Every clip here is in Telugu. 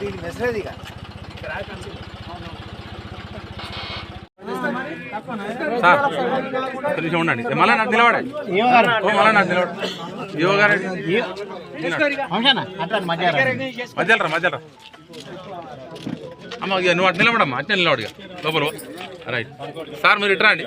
దీనికి ఇక నిమిషం ఉండండి మళ్ళా నాకు నిలబడండి మళ్ళా నాకు నిలబడి. యువ గారు మధ్యలో రా మధ్యలో రా. అమ్మ నువ్వు అటు నిలబడమ్మా అట్నే నిలబడు ఇక. లోపల. రైట్. సార్ మీరు ఇట్రా అండి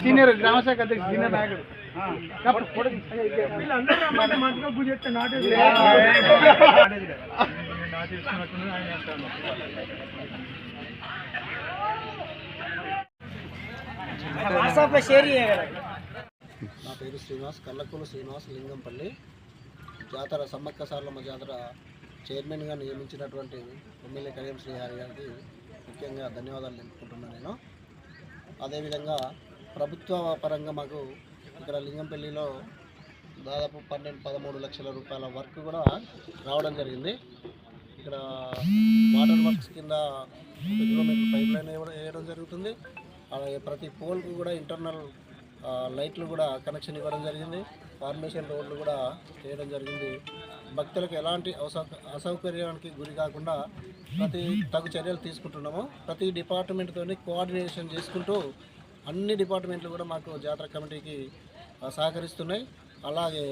సీనియర్ గ్రామ శాఖ అధ్యక్షుడు సీనియర్ నాయకుడు. నా పేరు శ్రీనివాస్ కల్లకూలు శ్రీనివాస్ లింగంపల్లి జాతర సమ్మక్క సార్లమ్మ జాతర చైర్మన్గా నియమించినటువంటి ఎమ్మెల్యే కడియం శ్రీహరి గారికి ముఖ్యంగా ధన్యవాదాలు తెలుపుకుంటున్నాను నేను. అదేవిధంగా ప్రభుత్వ పరంగా మాకు ఇక్కడ లింగంపల్లిలో దాదాపు పన్నెండు పదమూడు లక్షల రూపాయల వర్క్ కూడా రావడం జరిగింది. ఇక్కడ వాటర్ వర్క్స్ కింద ఒక కిలోమీటర్ పైప్ లైన్ వేయడం జరుగుతుంది. అలాగే ప్రతి పోల్కు కూడా ఇంటర్నల్ లైట్లు కూడా కనెక్షన్ ఇవ్వడం జరిగింది. ఫార్మేషన్ రోడ్లు కూడా చేయడం జరిగింది. భక్తులకు ఎలాంటి అసౌ అసౌకర్యానికి గురి కాకుండా ప్రతి తగు చర్యలు తీసుకుంటున్నాము. ప్రతి డిపార్ట్మెంట్తోని కోఆర్డినేషన్ చేసుకుంటూ అన్ని డిపార్ట్మెంట్లు కూడా మాకు జాతర కమిటీకి సహకరిస్తున్నాయి. అలాగే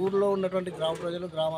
ఊర్లో ఉన్నటువంటి గ్రామ ప్రజలు గ్రామ